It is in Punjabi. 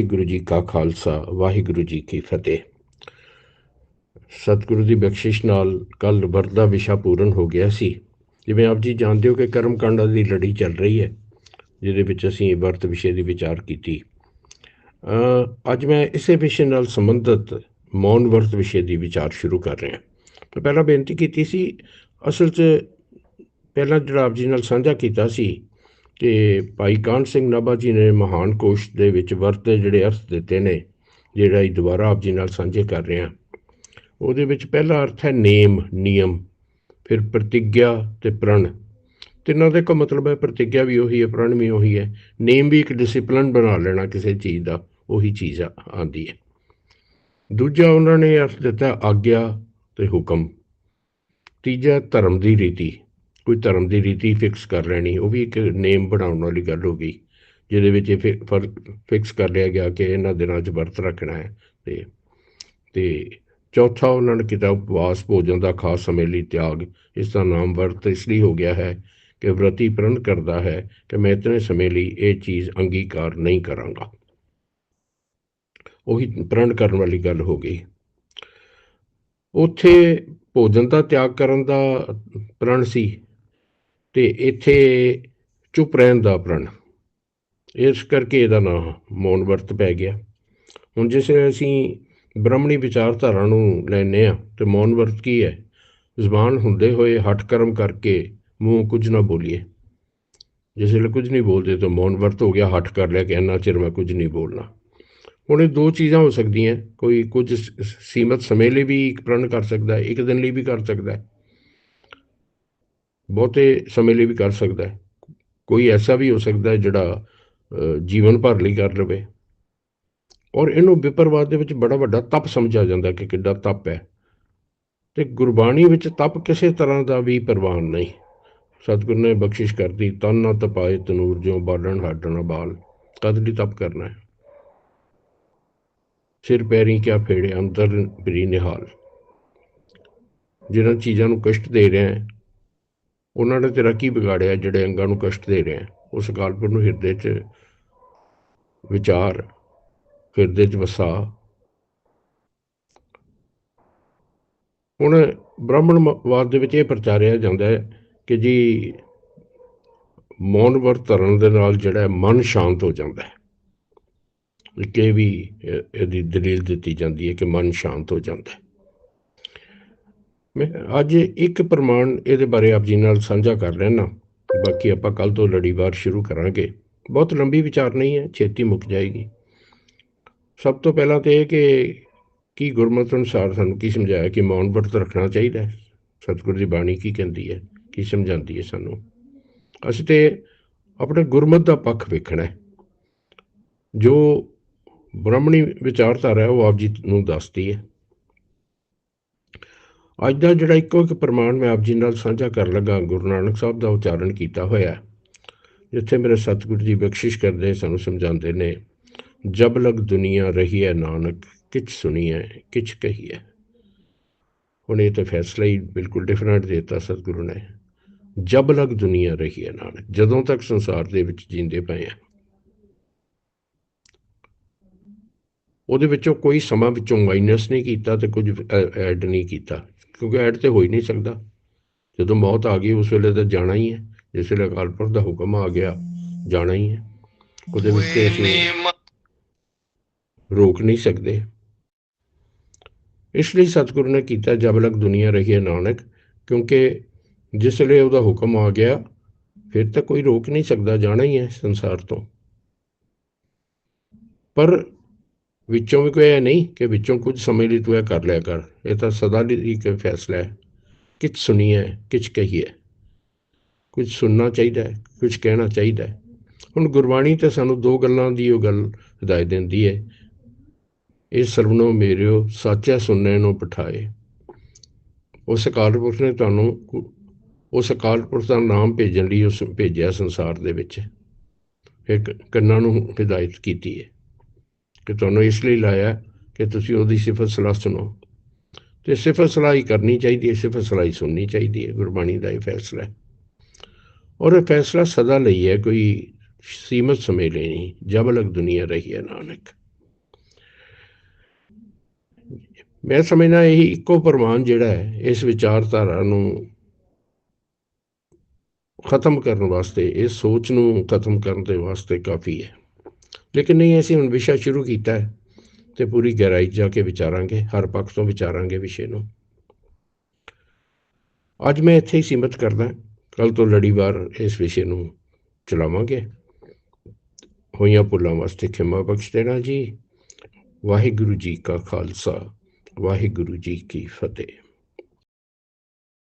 ਵਾਹਿਗੁਰੂ ਜੀ ਕਾ ਖਾਲਸਾ ਵਾਹਿਗੁਰੂ ਜੀ ਕੀ ਫਤਿਹ। ਸਤਿਗੁਰੂ ਦੀ ਬਖਸ਼ਿਸ਼ ਨਾਲ ਕੱਲ ਵਰਤ ਦਾ ਵਿਸ਼ਾ ਪੂਰਨ ਹੋ ਗਿਆ ਸੀ। ਜਿਵੇਂ ਆਪ ਜੀ ਜਾਣਦੇ ਹੋ ਕਿ ਕਰਮ ਕਾਂਡਾਂ ਦੀ ਲੜੀ ਚੱਲ ਰਹੀ ਹੈ ਜਿਹਦੇ ਵਿੱਚ ਅਸੀਂ ਵਰਤ ਵਿਸ਼ੇ ਦੀ ਵਿਚਾਰ ਕੀਤੀ। ਅ, ਅੱਜ ਮੈਂ ਇਸੇ ਵਿਸ਼ੇ ਨਾਲ ਸੰਬੰਧਿਤ ਮੌਨ ਵਰਤ ਵਿਸ਼ੇ ਦੀ ਵਿਚਾਰ ਸ਼ੁਰੂ ਕਰ ਰਿਹਾ ਮੈਂ ਪਹਿਲਾਂ ਬੇਨਤੀ ਕੀਤੀ ਸੀ ਅਸਲ 'ਚ ਪਹਿਲਾਂ ਜਿਹੜਾ ਆਪ ਜੀ ਨਾਲ ਸਾਂਝਾ ਕੀਤਾ ਸੀ ਕਿ ਭਾਈ ਕਾਨ ਸਿੰਘ ਨਾਭਾ ਜੀ ਨੇ ਮਹਾਨ ਕੋਸ਼ ਦੇ ਵਿੱਚ ਵਰਤੇ ਜਿਹੜੇ ਅਰਥ ਦਿੱਤੇ ਨੇ, ਜਿਹੜਾ ਇਹ ਦੁਬਾਰਾ ਆਪ ਜੀ ਨਾਲ ਸਾਂਝੇ ਕਰ ਰਹੇ ਹਾਂ। ਉਹਦੇ ਵਿੱਚ ਪਹਿਲਾ ਅਰਥ ਹੈ ਨੇਮ, ਨਿਯਮ, ਫਿਰ ਪ੍ਰਤਿਗਿਆ ਤੇ ਪ੍ਰਣ। ਤਿੰਨਾਂ ਦਾ ਇੱਕ ਮਤਲਬ ਹੈ ਪ੍ਰਤਿਗਿਆ ਵੀ ਉਹੀ ਹੈ, ਪ੍ਰਣ ਵੀ ਉਹੀ ਹੈ। ਨੇਮ ਵੀ ਇੱਕ ਡਿਸਪਲਿਨ ਬਣਾ ਲੈਣਾ ਕਿਸੇ ਚੀਜ਼ ਦਾ, ਉਹੀ ਚੀਜ਼ ਆ- ਆਉਂਦੀ ਹੈ। ਦੂਜਾ ਉਹਨਾਂ ਨੇ ਅਰਥ ਦਿੱਤਾ ਆਗਿਆ ਤੇ ਹੁਕਮ। ਤੀਜਾ ਧਰਮ ਦੀ ਰੀਤੀ। ਕੋਈ ਧਰਮ ਦੀ ਰੀਤੀ ਫਿਕਸ ਕਰ ਲੈਣੀ, ਉਹ ਵੀ ਇੱਕ ਨੇਮ ਬਣਾਉਣ ਵਾਲੀ ਗੱਲ ਹੋ ਗਈ, ਜਿਹਦੇ ਵਿੱਚ ਇਹ ਫਿਕਸ ਕਰ ਲਿਆ ਗਿਆ ਕਿ ਇਹਨਾਂ ਦਿਨਾਂ 'ਚ ਵਰਤ ਰੱਖਣਾ ਹੈ, ਤੇ ਤੇ ਚੌਥਾ ਉਹਨਾਂ ਨੇ ਕੀਤਾ ਉਪਵਾਸ, ਭੋਜਨ ਦਾ ਖਾਸ ਸਮੇਂ ਲਈ ਤਿਆਗ, ਇਸ ਦਾ ਨਾਮ ਵਰਤ ਇਸ ਲਈ ਹੋ ਗਿਆ ਹੈ ਕਿ ਵਰਤੀ ਪ੍ਰਣ ਕਰਦਾ ਹੈ ਕਿ ਮੈਂ ਇਤਨੇ ਸਮੇਂ ਲਈ ਇਹ ਚੀਜ਼ ਅੰਗੀਕਾਰ ਨਹੀਂ ਕਰਾਂਗਾ। ਉਹੀ ਪ੍ਰਣ ਕਰਨ ਵਾਲੀ ਗੱਲ ਹੋ ਗਈ। ਉੱਥੇ ਭੋਜਨ ਦਾ ਤਿਆਗ ਕਰਨ ਦਾ ਪ੍ਰਣ ਸੀ। ਤੇ ਇੱਥੇ ਚੁੱਪ ਰਹਿਣ ਦਾ ਪ੍ਰਣ। ਇਸ ਕਰਕੇ ਇਹਦਾ ਨਾਮ ਮੌਨ ਵਰਤ ਪੈ ਗਿਆ। ਹੁਣ ਜਿਸ ਅਸੀਂ ਬ੍ਰਹਮਣੀ ਵਿਚਾਰਧਾਰਾ ਨੂੰ ਲੈਨੇ ਆ ਤੇ ਮੌਨ ਵਰਤ ਕੀ ਹੈ? ਜ਼ਬਾਨ ਹੁੰਦੇ ਹੋਏ ਹੱਠ ਕਰਮ ਕਰਕੇ ਮੂੰਹ ਕੁਝ ਨਾ ਬੋਲੀਏ। ਜਿਸ ਵੇਲੇ ਕੁਝ ਨਹੀਂ ਬੋਲਦੇ ਤਾਂ ਮੌਨ ਵਰਤ ਹੋ ਗਿਆ, ਹੱਠ ਕਰ ਲਿਆ ਕਿ ਇੰਨਾ ਚਿਰ ਮੈਂ ਕੁਝ ਨਹੀਂ ਬੋਲਣਾ। ਹੁਣ ਇਹ ਦੋ ਚੀਜ਼ਾਂ ਹੋ ਸਕਦੀਆਂ। ਕੋਈ ਕੁਝ ਸ- ਸੀਮਤ ਸਮੇਂ ਲਈ ਵੀ ਇੱਕ ਪ੍ਰਣ ਕਰ ਸਕਦਾ ਹੈ ਇੱਕ ਦਿਨ ਲਈ ਵੀ ਕਰ ਸਕਦਾ। ਹੈ ਬਹੁਤੇ ਸਮੇਂ ਲਈ ਵੀ ਕਰ ਸਕਦਾ ਹੈ। ਕੋਈ ਐਸਾ ਵੀ ਹੋ ਸਕਦਾ ਹੈ ਜਿਹੜਾ ਜੀਵਨ ਭਰ ਲਈ ਕਰ ਲਵੇ। ਔਰ ਇਹਨੂੰ ਵਿਪਰਵਾਦ ਦੇ ਵਿੱਚ ਬੜਾ ਵੱਡਾ ਤਪ ਸਮਝਿਆ ਜਾਂਦਾ ਕਿ ਕਿੱਡਾ ਤਪ ਹੈ। ਤੇ ਗੁਰਬਾਣੀ ਵਿੱਚ ਤਪ ਕਿਸੇ ਤਰ੍ਹਾਂ ਦਾ ਵੀ ਪ੍ਰਵਾਨ ਨਹੀਂ। ਸਤਿਗੁਰ ਨੇ ਬਖਸ਼ਿਸ਼ ਕਰਦੀ ਤਨ ਨਾ ਤਪਾਏ ਤਨੂਰ, ਜਿਉ ਬਾਲਣ ਹੱਡ ਨਾ ਬਾਲ। ਕਦ ਲਈ ਤਪ ਕਰਨਾ ਹੈ। ਸਿਰ ਪੈਰੀ ਕਿਆ ਫੇੜੇ, ਅੰਦਰ ਬਰੀ ਨਿਹਾਲ ਜਿਹਨਾਂ ਚੀਜ਼ਾਂ ਨੂੰ ਕਸ਼ਟ ਦੇ ਰਿਹਾ ਹੈ ਉਹਨਾਂ ਨੇ ਤੇਰਾ ਕੀ ਵਿਗਾੜਿਆ ਜਿਹੜੇ ਅੰਗਾਂ ਨੂੰ ਕਸ਼ਟ ਦੇ ਰਹੇ ਆ? ਉਸ ਗਾਲਪੁਰ ਨੂੰ ਹਿਰਦੇ 'ਚ ਵਿਚਾਰ, ਹਿਰਦੇ 'ਚ ਵਸਾ। ਹੁਣ ਬ੍ਰਾਹਮਣਵਾਦ ਦੇ ਵਿੱਚ ਇਹ ਪ੍ਰਚਾਰਿਆ ਜਾਂਦਾ ਹੈ ਕਿ ਜੀ ਮੌਨ ਵਰਤ ਧਰਨ ਦੇ ਨਾਲ ਜਿਹੜਾ ਮਨ ਸ਼ਾਂਤ ਹੋ ਜਾਂਦਾ ਹੈ। ਇੱਕ ਇਹ ਵੀ ਇਹਦੀ ਦਲੀਲ ਦਿੱਤੀ ਜਾਂਦੀ ਹੈ ਕਿ ਮਨ ਸ਼ਾਂਤ ਹੋ ਜਾਂਦਾ ਹੈ। ਮੈਂ ਅੱਜ ਇੱਕ ਪ੍ਰਮਾਣ ਇਹਦੇ ਬਾਰੇ ਆਪ ਜੀ ਨਾਲ ਸਾਂਝਾ ਕਰ ਲੈਣਾ ਬਾਕੀ ਆਪਾਂ ਕੱਲ ਤੋਂ ਲੜੀਵਾਰ ਸ਼ੁਰੂ ਕਰਾਂਗੇ। ਬਹੁਤ ਲੰਬੀ ਵਿਚਾਰ ਨਹੀਂ ਹੈ, ਛੇਤੀ ਮੁੱਕ ਜਾਏਗੀ। ਸਭ ਤੋਂ ਪਹਿਲਾਂ ਤੇ ਇਹ ਕਿ ਕੀ ਗੁਰਮਤਿ ਅਨੁਸਾਰ ਸਾਨੂੰ ਕੀ ਸਮਝਾਇਆ ਕਿ ਮੌਨ ਵਰਤ ਰੱਖਣਾ ਚਾਹੀਦਾ ਹੈ? ਸਤਿਗੁਰ ਦੀ ਬਾਣੀ ਕੀ ਕਹਿੰਦੀ ਹੈ? ਕੀ ਸਮਝਾਉਂਦੀ ਹੈ ਸਾਨੂੰ? ਅਸੀਂ ਤੇ ਆਪਣੇ ਗੁਰਮਤਿ ਦਾ ਪੱਖ ਵੇਖਣਾ ਹੈ। ਜੋ ਬ੍ਰਾਹਮਣੀ ਵਿਚਾਰਧਾਰਾ ਹੈ, ਉਹ ਆਪ ਜੀ ਨੂੰ ਦੱਸਦੀ ਹੈ। ਅੱਜ ਦਾ ਜਿਹੜਾ ਇੱਕੋ ਇੱਕ ਪ੍ਰਮਾਣ ਮੈਂ ਆਪ ਜੀ ਨਾਲ ਸਾਂਝਾ ਕਰਨ ਲੱਗਾ, ਗੁਰੂ ਨਾਨਕ ਸਾਹਿਬ ਦਾ ਉਚਾਰਨ ਕੀਤਾ ਹੋਇਆ, ਜਿੱਥੇ ਮੇਰੇ ਸਤਿਗੁਰੂ ਜੀ ਬਖਸ਼ਿਸ਼ ਕਰਦੇ, ਸਾਨੂੰ ਸਮਝਾਉਂਦੇ ਨੇ, ਜਬ ਲਗ ਦੁਨੀਆ ਰਹੀ ਹੈ ਨਾਨਕ, ਕਿਛ ਸੁਣੀਐ, ਕਿਛ ਕਹੀਐ। ਹੁਣ ਇਹ ਤਾਂ ਫੈਸਲਾ ਹੀ ਬਿਲਕੁਲ ਡਿਫਰੈਂਟ ਦਿੱਤਾ ਸਤਿਗੁਰੂ ਨੇ। ਜਬ ਲਗ ਦੁਨੀਆ ਰਹੀ ਹੈ ਨਾਨਕ, ਜਦੋਂ ਤੱਕ ਸੰਸਾਰ ਦੇ ਵਿੱਚ ਜੀਂਦੇ ਪਏ ਆ ਉਹਦੇ ਵਿੱਚੋਂ ਕੋਈ ਸਮਾਂ ਵਿੱਚੋਂ ਮਾਈਨਸ ਨਹੀਂ ਕੀਤਾ ਤੇ ਕੁਝ ਐਡ ਨਹੀਂ ਕੀਤਾ। ਕਿਉਂਕਿ ਐਡ ਤੇ ਹੋ ਹੀ ਨਹੀਂ ਸਕਦਾ। ਜਦੋਂ ਮੌਤ ਆ ਗਈ, ਉਸ ਵੇਲੇ ਤਾਂ ਜਾਣਾ ਹੀ ਹੈ। ਜਿਸ ਵੇਲੇ ਅਕਾਲ ਪੁਰਖ ਦਾ ਹੁਕਮ ਆ ਗਿਆ, ਜਾਣਾ ਹੀ ਹੈ। ਉਹਦੇ ਵਿੱਚ ਤੇ ਅਸੀਂ ਰੋਕ ਨਹੀਂ ਸਕਦੇ। ਇਸ ਲਈ ਸਤਿਗੁਰੂ ਨੇ ਕੀਤਾ, ਜਬ ਲਗ ਦੁਨੀਆ ਰਹੀ ਹੈ ਨਾਨਕ, ਕਿਉਂਕਿ ਜਿਸ ਵੇਲੇ ਉਹਦਾ ਹੁਕਮ ਆ ਗਿਆ, ਫਿਰ ਤਾਂ ਕੋਈ ਰੋਕ ਨਹੀਂ ਸਕਦਾ, ਜਾਣਾ ਹੀ ਹੈ ਸੰਸਾਰ ਤੋਂ। ਪਰ ਵਿੱਚੋਂ ਵੀ ਕੋਈ ਇਹ ਨਹੀਂ ਕਿ ਵਿੱਚੋਂ ਕੁਝ ਸਮੇਂ ਲਈ ਤੂੰ ਇਹ ਕਰ ਲਿਆ ਕਰ। ਇਹ ਤਾਂ ਸਦਾ ਲਈ ਇੱਕ ਫੈਸਲਾ ਹੈ। ਕਿਛ ਸੁਣੀਏ, ਕਿਛ ਕਹੀਏ। ਕੁਝ ਸੁਣਨਾ ਚਾਹੀਦਾ ਹੈ, ਕੁਝ ਕਹਿਣਾ ਚਾਹੀਦਾ ਹੈ। ਹੁਣ ਗੁਰਬਾਣੀ ਤੇ ਸਾਨੂੰ ਦੋ ਗੱਲਾਂ ਦੀ ਉਹ ਗੱਲ ਹਦਾਇਤ ਦਿੰਦੀ ਹੈ। ਇਹ ਸਰਵਨੋ ਮੇਰਿਓ, ਸਾਚਾ ਸੁਣਨੇ ਨੂੰ ਪਠਾਏ। ਉਸ ਅਕਾਲ ਪੁਰਖ ਨੇ ਤੁਹਾਨੂੰ ਉਸ ਅਕਾਲ ਪੁਰਖ ਦਾ ਨਾਮ ਭੇਜਣ ਲਈ ਉਸ, ਭੇਜਿਆ ਸੰਸਾਰ ਦੇ ਵਿੱਚ। ਇੱਕ ਕੰਨਾਂ ਨੂੰ ਹਦਾਇਤ ਕੀਤੀ ਹੈ। ਕਿ ਤੁਹਾਨੂੰ ਇਸ ਲਈ ਲਾਇਆ ਕਿ ਤੁਸੀਂ ਉਹਦੀ ਸਿਫਤ ਸਲਾਹ ਸੁਣੋ। ਤੇ ਸਿਫਤ ਸਲਾਹ ਹੀ ਕਰਨੀ ਚਾਹੀਦੀ ਹੈ, ਸਿਫਤ ਸਲਾਹ ਹੀ ਸੁਣਨੀ ਚਾਹੀਦੀ ਹੈ, ਗੁਰਬਾਣੀ ਦਾ ਇਹ ਫੈਸਲਾ ਹੈ। ਔਰ ਇਹ ਫੈਸਲਾ ਸਦਾ ਲਈ ਹੈ, ਕੋਈ ਸੀਮਤ ਸਮੇਂ ਲਈ ਨਹੀਂ, ਜਬ ਲਗ ਦੁਨੀਆ ਰਹੀ ਹੈ ਨਾਨਕ। ਮੈਂ ਸਮਝਦਾ ਇਹ ਇੱਕੋ ਪਰਮਾਨ ਜਿਹੜਾ ਹੈ, ਇਸ ਵਿਚਾਰਧਾਰਾ ਨੂੰ ਖਤਮ ਕਰਨ ਵਾਸਤੇ, ਇਸ ਸੋਚ ਨੂੰ ਖਤਮ ਕਰਨ ਦੇ ਵਾਸਤੇ ਕਾਫੀ ਹੈ। ਲੇਕਿਨ ਨਹੀਂ, ਅਸੀਂ ਹੁਣ ਵਿਸ਼ਾ ਸ਼ੁਰੂ ਕੀਤਾ ਹੈ ਤੇ ਪੂਰੀ ਗਹਿਰਾਈ ਜਾ ਕੇ ਵਿਚਾਰਾਂਗੇ, ਹਰ ਪੱਖ ਤੋਂ ਵਿਚਾਰਾਂਗੇ ਵਿਸ਼ੇ ਨੂੰ। ਅੱਜ ਮੈਂ ਇੱਥੇ ਹੀ ਸੀਮਤ ਕਰਦਾ ਕੱਲ ਤੋਂ ਲੜੀਵਾਰ ਇਸ ਵਿਸ਼ੇ ਨੂੰ ਚਲਾਵਾਂਗੇ। ਹੋਈਆਂ ਭੁੱਲਾਂ ਵਾਸਤੇ ਖਿਮਾ ਬਖਸ਼ ਦੇਣਾ ਜੀ। ਵਾਹਿਗੁਰੂ ਜੀ ਕਾ ਖਾਲਸਾ, ਵਾਹਿਗੁਰੂ ਜੀ ਕੀ ਫਤਿਹ।